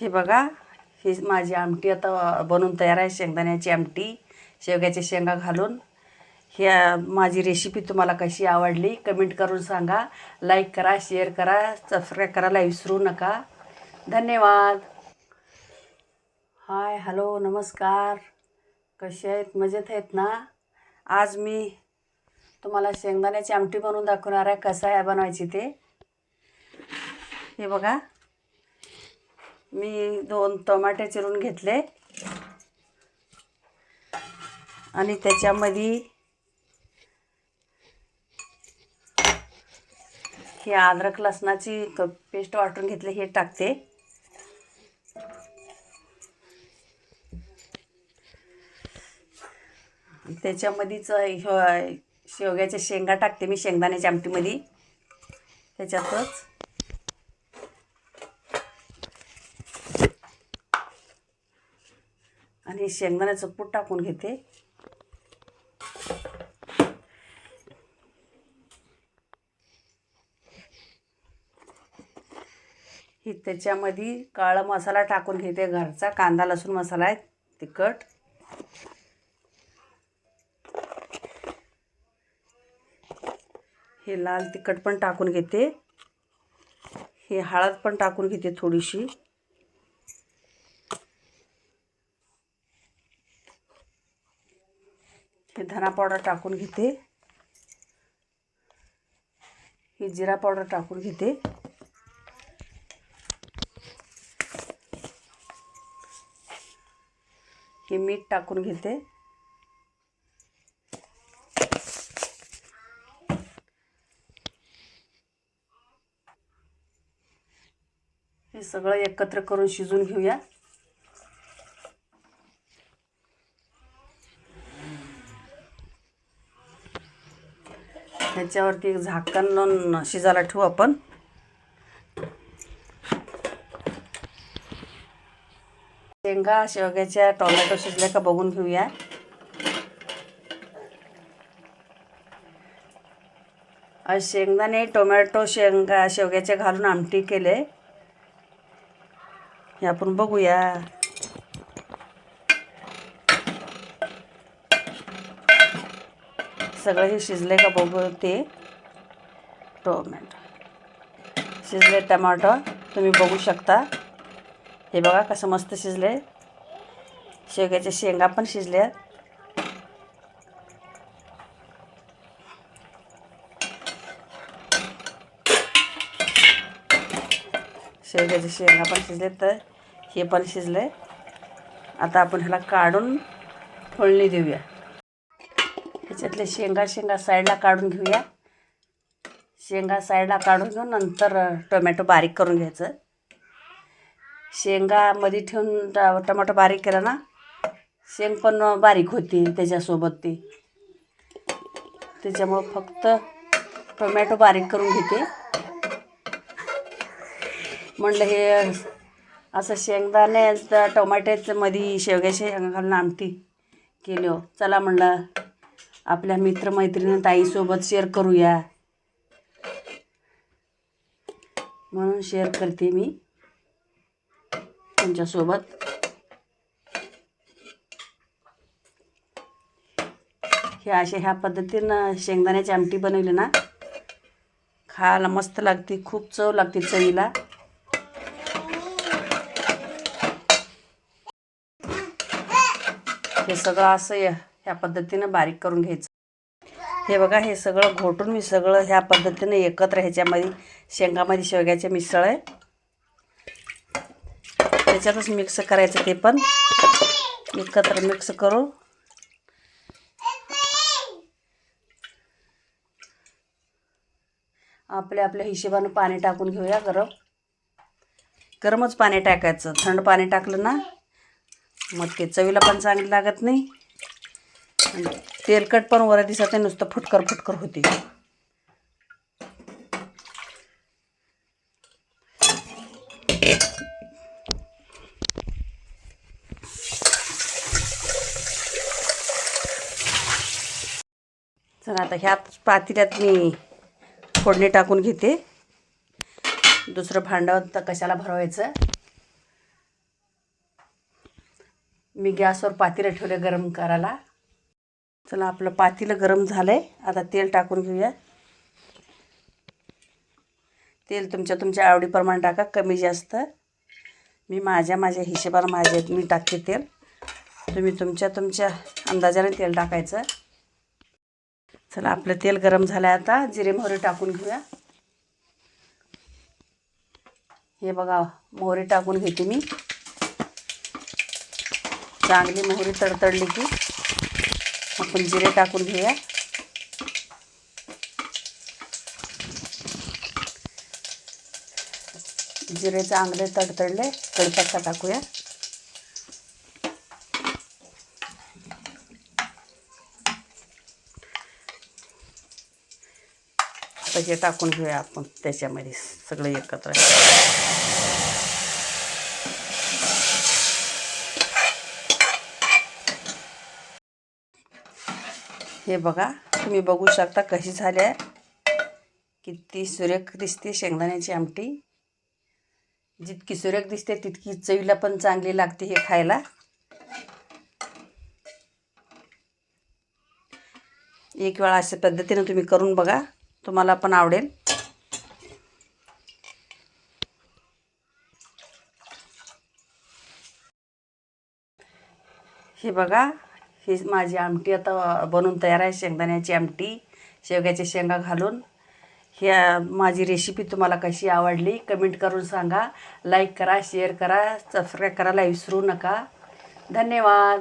हे बघा ही माझी आमटी आता बनवून तयार आहे शेंगदाण्याची आमटी शेवग्याच्या शेंगा घालून. ह्या माझी रेसिपी तुम्हाला कशी आवडली कमेंट करून सांगा. लाईक करा शेअर करा सबस्क्राईब करायला विसरू नका. धन्यवाद. हाय हॅलो नमस्कार. कसे आहेत? मजेत आहेत ना? आज मी तुम्हाला शेंगदाण्याची आमटी बनवून दाखवणार आहे कसं आहे बनवायची ते. हे बघा. मी दोन टमाटे चिरून घेतले. आणि त्याच्यामध्ये हे अद्रक लसणाची पेस्ट वाटून घेतली हे टाकते. त्याच्यामध्येच शेवग्याच्या शेंगा टाकते मी शेंगदाण्याच्या आमटीमध्ये. त्याच्यातच. आणि शेंगदाण्याचं पूट टाकून घेते. ही त्याच्यामध्ये काळा मसाला टाकून घेते घरचा. कांदा लसूण मसाला आहे तिखट. हे लाल तिखट पण टाकून घेते. हे हळद पण टाकून घेते थोडीशी. हे धना पावडर टाकून घेते. ही जिरा पावडर टाकून घेते. हे मीठ टाकून घेते. हे सगळं एकत्र करून शिजून घेऊया. ह्याच्यावरती एक झाकण लावून शिजायला ठेवू आपण. शेंगा शेवग्याच्या टोमॅटो शिजल्या का बघून घेऊया. शेंगदाणे टोमॅटो शेंगा शेवग्याचे घालून आमटी केले. हे आपण बघूया. सगळं हे शिजले का बघू ते टोमॅटो. शिजले टमाटो तुम्ही बघू शकता. हे बघा कसं मस्त शिजले. शेवग्याच्या शेंगा पण शिजल्यात शेवग्याच्या शेंगा पण शिजले तर हे पण शिजले. आता आपण ह्याला काढून फोडणी देऊया. ह्याच्यातले शेंगा शेंगा साईडला काढून घेऊया. शेंगा साईडला काढून घेऊन नंतर टोमॅटो बारीक करून घ्यायचं. शेंगा मध्ये ठेवून टोमॅटो टमाटो बारीक केला ना शेंग पण बारीक होती त्याच्यासोबत ती. त्याच्यामुळं फक्त टोमॅटो बारीक करून घेते. म्हणलं हे असं शेंगदाणे टोमॅटोचं मध्ये शेवग्याच्या शेंगा घालून आमटी केली हो. चला म्हणलं आपल्या मित्रमैत्रिणी ताईसोबत शेअर करूया. म्हणून शेअर करते मी तुमच्यासोबत. हे असे ह्या पद्धतीनं शेंगदाण्याची आमटी बनवली ना खायला मस्त लागते खूप चव लागते चवीला. हे सगळं असं या- ह्या पद्धतीनं बारीक करून घ्यायचं. हे बघा हे सगळं घोटून मी सगळं ह्या पद्धतीनं एकत्र ह्याच्यामध्ये शेंगामध्ये शेवग्याचे मिसळ आहे. त्याच्यातच मिक्स करायचं ते पण. एकत्र मिक्स करू आपल्या आपल्या हिशोबानं पाणी टाकून घेऊया गरम. गरमच पाणी टाकायचं. थंड पाणी टाकलं ना मग ते चवीला पण चांगली लागत नाही. आणि तेलकट पण वर दिसत नाही नुसतं फुटकर फुटकर होते. चला आता ह्या पातेल्यात मी फोडणी टाकून घेते. दुसरं भांडं तर कशाला भरवायचं? मी गॅसवर पातेलं ठेवलं गरम करायला. चला आपलं पातेलं गरम झालं आहे आता तेल टाकून घेऊया. तेल तुमच्या तुमच्या आवडीप्रमाणे टाका कमी जास्त. मी माझ्या माझ्या हिशेबाला माझ्या मी टाकते तेल. तुम्ही तुमच्या तुमच्या अंदाजाने तेल टाकायचं. चला आपलं तेल गरम झालं आहे आता. जिरे मोहरी टाकून घेऊया. हे बघा मोहरी टाकून घेते मी. चांगली मोहरी तडतडली की. आपण जिरे टाकून घेऊया. जिरे चांगले तडतडले कडपत्ता टाकूया. आता हे टाकून घेऊया आपण त्याच्यामध्ये सगळं एकत्र. हे बघा तुम्ही बघू शकता कशी झाली आहे. किती सुरेख दिसते शेंगदाण्याची आमटी. जितकी सुरेख दिसते तितकी चवीला पण चांगली लागते हे खायला. एक वेळा अशा पद्धतीनं तुम्ही करून बघा तुम्हाला पण आवडेल. हे बघा ही माझी आमटी आता बनवून तयार आहे शेंगदाण्याची आमटी शेवग्याच्या शेंगा घालून. ह्या माझी रेसिपी तुम्हाला कशी आवडली कमेंट करून सांगा. लाईक करा शेअर करा सबस्क्राईब करायला विसरू नका. धन्यवाद.